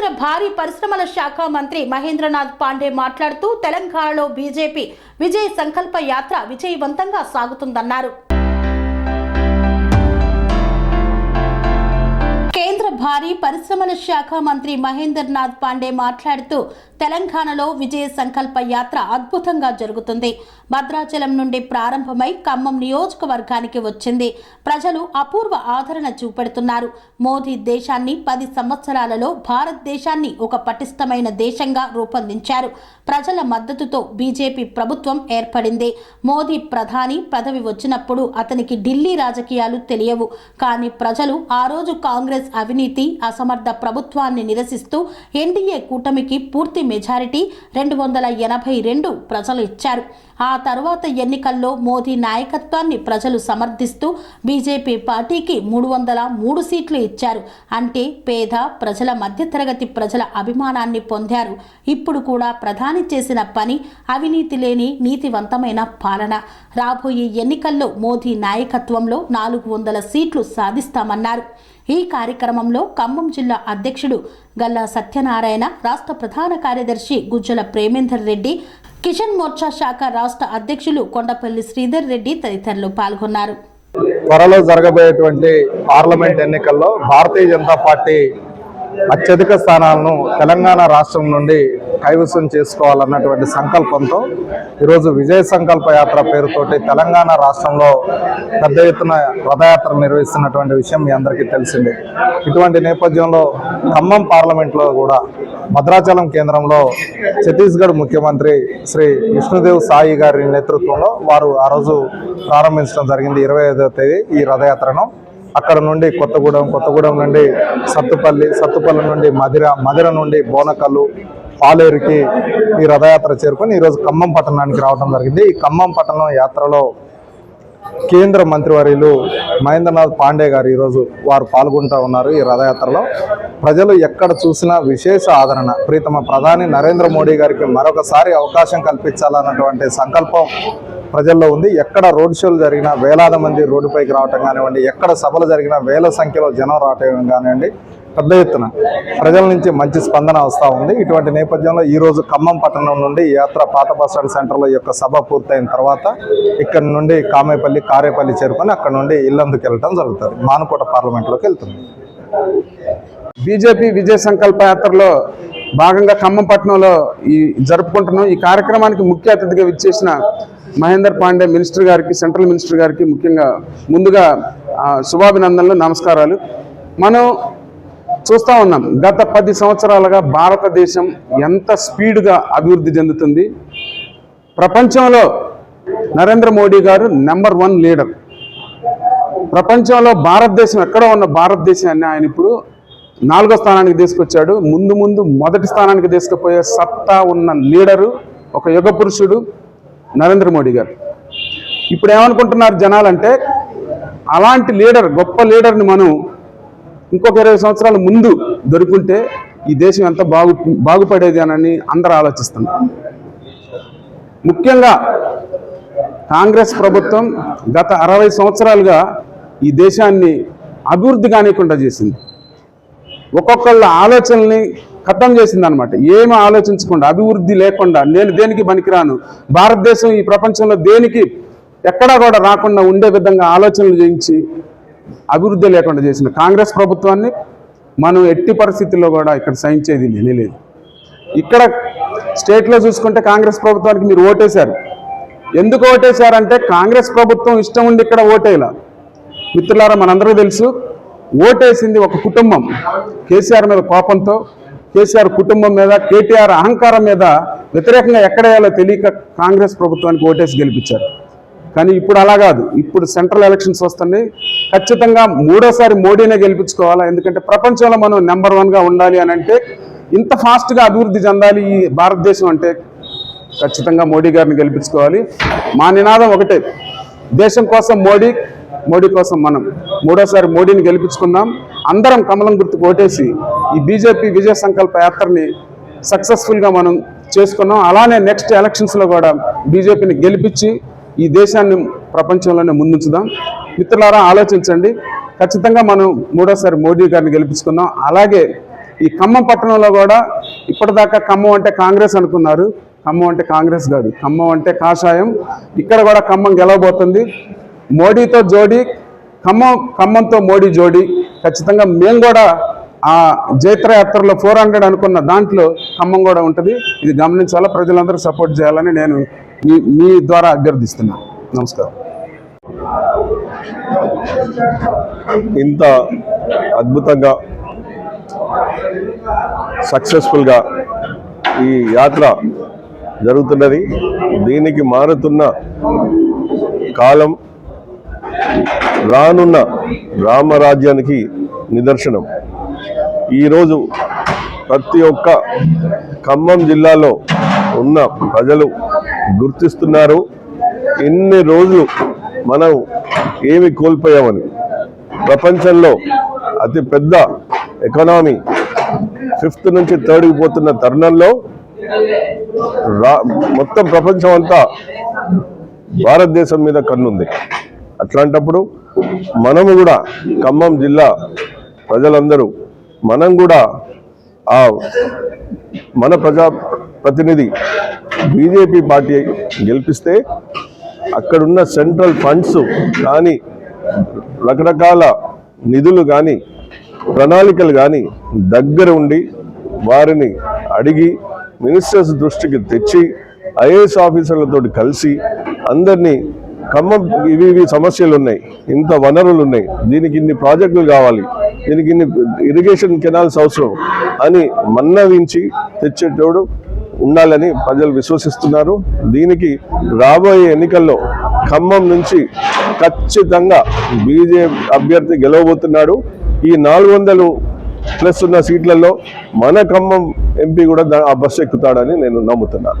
కేంద్ర భారీ పరిశ్రమల శాఖ మంత్రి మహేంద్రనాథ్ పాండే మాట్లాడుతూ తెలంగాణలో బీజేపీ విజయ సంకల్ప యాత్ర విజయవంతంగా సాగుతుందన్నారు. కేంద్ర భారీ పరిశ్రమల శాఖ మంత్రి మహేందర్నాథ్ పాండే మాట్లాడుతూ తెలంగాణలో విజయ సంకల్ప యాత్ర అద్భుతంగా జరుగుతుంది. భద్రాచలం నుండి ప్రారంభమై ఖమ్మం నియోజకవర్గానికి వచ్చింది. ప్రజలు అపూర్వ ఆదరణ చూపెడుతున్నారు. మోదీ దేశాన్ని పది సంవత్సరాలలో భారతదేశాన్ని ఒక పటిష్టమైన దేశంగా రూపొందించారు. ప్రజల మద్దతుతో బీజేపీ ప్రభుత్వం ఏర్పడింది. మోదీ ప్రధాని పదవి వచ్చినప్పుడు అతనికి ఢిల్లీ రాజకీయాలు తెలియవు. కానీ ప్రజలు ఆ రోజు కాంగ్రెస్ అవినీతి అసమర్థ ప్రభుత్వాన్ని నిరసిస్తూ ఎన్డీఏ కూటమికి పూర్తి మెజారిటీ రెండు వందల ఎనభై రెండు ప్రజలు ఇచ్చారు. ఆ తర్వాత ఎన్నికల్లో మోదీ నాయకత్వాన్ని ప్రజలు సమర్థిస్తూ బీజేపీ పార్టీకి మూడు వందల మూడు సీట్లు ఇచ్చారు. అంటే పేద ప్రజల మధ్యతరగతి ప్రజల అభిమానాన్ని పొందారు. ఇప్పుడు కూడా ప్రధాని చేసిన పని అవినీతి లేని నీతివంతమైన పాలన. రాబోయే ఎన్నికల్లో మోదీ నాయకత్వంలో నాలుగు వందల సీట్లు సాధిస్తామన్నారు. ఈ కార్యక్రమంలో ఖమ్మం జిల్లా అధ్యక్షుడు గల్లా సత్యనారాయణ రాష్ట్ర ప్రధాన కార్యదర్శి గుజ్జల ప్రేమేందర్ రెడ్డి కిషన్ మోర్చా శాఖ రాష్ట్ర అధ్యక్షులు కొండపల్లి శ్రీధర్ రెడ్డి తదితరులు పాల్గొన్నారు. త్వరలో జరగబోయేటువంటి పార్లమెంట్ ఎన్నికల్లో భారతీయ జనతా పార్టీ అత్యధిక స్థానాలను తెలంగాణ రాష్ట్రం నుండి కైవసం చేసుకోవాలన్నటువంటి సంకల్పంతో ఈరోజు విజయ సంకల్ప యాత్ర పేరుతోటి తెలంగాణ రాష్ట్రంలో పెద్ద ఎత్తున రథయాత్ర నిర్వహిస్తున్నటువంటి విషయం మీ అందరికీ తెలిసిందే. ఇటువంటి నేపథ్యంలో ఖమ్మం పార్లమెంట్లో కూడా భద్రాచలం కేంద్రంలో ఛత్తీస్గఢ్ ముఖ్యమంత్రి శ్రీ విష్ణుదేవ్ సాయి గారి నేతృత్వంలో వారు ఆ రోజు ప్రారంభించడం జరిగింది ఇరవై తేదీ ఈ రథయాత్రను. అక్కడ నుండి కొత్తగూడెం కొత్తగూడెం నుండి సత్తుపల్లి సత్తుపల్లి నుండి మధిర మధిర నుండి బోనకల్లు పాలేరుకి ఈ రథయాత్ర చేరుకొని ఈరోజు ఖమ్మం పట్టణానికి రావడం జరిగింది. ఈ ఖమ్మం పట్టణం యాత్రలో కేంద్ర మంత్రివర్యులు మహేంద్రనాథ్ పాండే గారు ఈరోజు వారు పాల్గొంటూ ఉన్నారు ఈ రథయాత్రలో. ప్రజలు ఎక్కడ చూసినా విశేష ఆదరణ. ప్రీతమ ప్రధాని నరేంద్ర మోడీ గారికి మరొకసారి అవకాశం కల్పించాలన్నటువంటి సంకల్పం ప్రజల్లో ఉంది. ఎక్కడ రోడ్ షోలు జరిగినా వేలాది మంది రోడ్డుపైకి రావటం కానివ్వండి ఎక్కడ సభలు జరిగినా వేల సంఖ్యలో జనం రావటం కానివ్వండి పెద్ద ఎత్తున ప్రజల నుంచి మంచి స్పందన వస్తూ ఉంది. ఇటువంటి నేపథ్యంలో ఈరోజు ఖమ్మం పట్టణం నుండి ఈ యాత్ర పాత బస్టాండ్ సెంటర్లో యొక్క సభ పూర్తయిన తర్వాత ఇక్కడ నుండి కామేపల్లి కారేపల్లి చేరుకొని అక్కడ నుండి ఇల్లందుకు వెళ్ళడం జరుగుతుంది. మానుకోట పార్లమెంట్లోకి వెళ్తుంది. బీజేపీ విజయ సంకల్ప యాత్రలో భాగంగా ఖమ్మం పట్టణంలో ఈ జరుపుకుంటున్నాం. ఈ కార్యక్రమానికి ముఖ్య అతిథిగా విచ్చేసిన మహేందర్ పాండే మినిస్టర్ గారికి సెంట్రల్ మినిస్టర్ గారికి ముఖ్యంగా ముందుగా శుభాభినందనలు నమస్కారాలు. మనం చూస్తూ ఉన్నాం. గత పది సంవత్సరాలుగా భారతదేశం ఎంత స్పీడ్గా అభివృద్ధి చెందుతుంది? ప్రపంచంలో నరేంద్ర మోడీ గారు నెంబర్ వన్ లీడర్. ప్రపంచంలో భారతదేశం ఎక్కడ ఉన్న భారతదేశాన్ని ఆయన ఇప్పుడు నాలుగో స్థానానికి తీసుకొచ్చాడు. ముందు ముందు మొదటి స్థానానికి తీసుకుపోయే సత్తా ఉన్న లీడరు ఒక యుగ పురుషుడు నరేంద్ర మోడీ గారు. ఇప్పుడు ఏమనుకుంటున్నారు జనాలంటే అలాంటి లీడర్ గొప్ప లీడర్ని మనం ఇంకొక ఇరవై సంవత్సరాల ముందు దొరుకుంటే ఈ దేశం ఎంత బాగు బాగుపడేది అని అందరూ ఆలోచిస్తున్నారు. ముఖ్యంగా కాంగ్రెస్ ప్రభుత్వం గత అరవై సంవత్సరాలుగా ఈ దేశాన్ని అభివృద్ధి కానికుండా చేసింది. ఒక్కొక్కళ్ళ ఆలోచనల్ని ఖతం చేసింది అనమాట ఏమి ఆలోచించకుండా అభివృద్ధి లేకుండా నేను దేనికి పనికిరాను భారతదేశం ఈ ప్రపంచంలో దేనికి ఎక్కడా కూడా రాకుండా ఉండే విధంగా ఆలోచనలు చేయించి అభివృద్ధి లేకుండా చేసిన కాంగ్రెస్ ప్రభుత్వాన్ని మనం ఎట్టి పరిస్థితుల్లో కూడా ఇక్కడ సహించేది లేనే లేదు ఇక్కడ స్టేట్లో చూసుకుంటే కాంగ్రెస్ ప్రభుత్వానికి మీరు ఓటేశారు. ఎందుకు ఓటేశారంటే కాంగ్రెస్ ప్రభుత్వం ఇష్టం ఉండి ఇక్కడ ఓటేలా మిత్రులారా మనందరూ తెలుసు ఓటేసింది ఒక కుటుంబం. కేసీఆర్ మీద కోపంతో కేసీఆర్ కుటుంబం మీద కేటీఆర్ అహంకారం మీద వ్యతిరేకంగా ఎక్కడేయాలో తెలియక కాంగ్రెస్ ప్రభుత్వానికి ఓటేసి గెలిపించారు. కానీ ఇప్పుడు అలా కాదు. ఇప్పుడు సెంట్రల్ ఎలక్షన్స్ వస్తున్నాయి. ఖచ్చితంగా మూడోసారి మోడీనే గెలిపించుకోవాలా? ఎందుకంటే ప్రపంచంలో మనం నెంబర్ వన్గా ఉండాలి అని అంటే ఇంత ఫాస్ట్గా అభివృద్ధి చెందాలి ఈ భారతదేశం అంటే ఖచ్చితంగా మోడీ గారిని గెలిపించుకోవాలి. మా నినాదం ఒకటే. దేశం కోసం మోడీ మోడీ కోసం మనం. మూడోసారి మోడీని గెలిపించుకుందాం. అందరం కమలం గుర్తుకు ఓటేసి ఈ బీజేపీ విజయ సంకల్ప యాత్రని సక్సెస్ఫుల్గా మనం చేసుకున్నాం. అలానే నెక్స్ట్ ఎలక్షన్స్లో కూడా బీజేపీని గెలిపించి ఈ దేశాన్ని ప్రపంచంలోనే ముందుంచుదాం. మిత్రులారా ఆలోచించండి. ఖచ్చితంగా మనం మూడోసారి మోడీ గారిని గెలిపించుకుందాం. అలాగే ఈ ఖమ్మం పట్టణంలో కూడా ఇప్పటిదాకా ఖమ్మం అంటే కాంగ్రెస్ అనుకున్నారు. ఖమ్మం అంటే కాంగ్రెస్ కాదు. ఖమ్మం అంటే కాషాయం. ఇక్కడ కూడా ఖమ్మం గెలవబోతుంది. మోడీతో జోడీ ఖమ్మం ఖమ్మంతో మోడీ జోడీ. ఖచ్చితంగా మేము కూడా ఆ జైత్ర యాత్రలో ఫోర్ హండ్రెడ్ అనుకున్న దాంట్లో ఖమ్మం కూడా ఉంటుంది. ఇది గమనించాలా? ప్రజలందరూ సపోర్ట్ చేయాలని నేను మీ మీ ద్వారా అభ్యర్థిస్తున్నాను నమస్కారం. ఇంత అద్భుతంగా సక్సెస్ఫుల్గా ఈ యాత్ర జరుగుతున్నది. దీనికి మారుతున్న కాలం రానున్న రామరాజ్యానికి నిదర్శనం. ఈరోజు ప్రతి ఒక్క ఖమ్మం జిల్లాలో ఉన్న ప్రజలు గుర్తిస్తున్నారు. ఎన్ని రోజులు మనం ఏమి కోల్పోయామని. ప్రపంచంలో అతి పెద్ద ఎకనామీ ఫిఫ్త్ నుంచి థర్డ్కి పోతున్న తరుణంలో రా మొత్తం ప్రపంచం అంతా భారతదేశం మీద కన్నుంది. అట్లాంటప్పుడు మనము కూడా ఖమ్మం జిల్లా ప్రజలందరూ మనం కూడా ఆ మన ప్రజా ప్రతినిధి బీజేపీ పార్టీ గెలిపిస్తే అక్కడున్న సెంట్రల్ ఫండ్స్ కానీ రకరకాల నిధులు కానీ ప్రణాళికలు కానీ దగ్గర ఉండి వారిని అడిగి మినిస్టర్స్ దృష్టికి తెచ్చి ఐఏఎస్ ఆఫీసర్లతో కలిసి అందరినీ ఖమ్మం ఇవి ఇవి సమస్యలు ఉన్నాయి ఇంత వనరులు ఉన్నాయి దీనికి ఇన్ని ప్రాజెక్టులు కావాలి. దీనికి ఇన్ని ఇరిగేషన్ కెనాల్స్ అవసరం అని మన్నవించి తెచ్చేటోడు ఉండాలని ప్రజలు విశ్వసిస్తున్నారు. దీనికి రాబోయే ఎన్నికల్లో ఖమ్మం నుంచి ఖచ్చితంగా బీజేపీ అభ్యర్థి గెలవబోతున్నాడు. ఈ నాలుగు వందలు ప్లస్ ఉన్న సీట్లలో మన ఖమ్మం ఎంపీ కూడా ఆ బస్సు ఎక్కుతాడని నేను నమ్ముతున్నాను.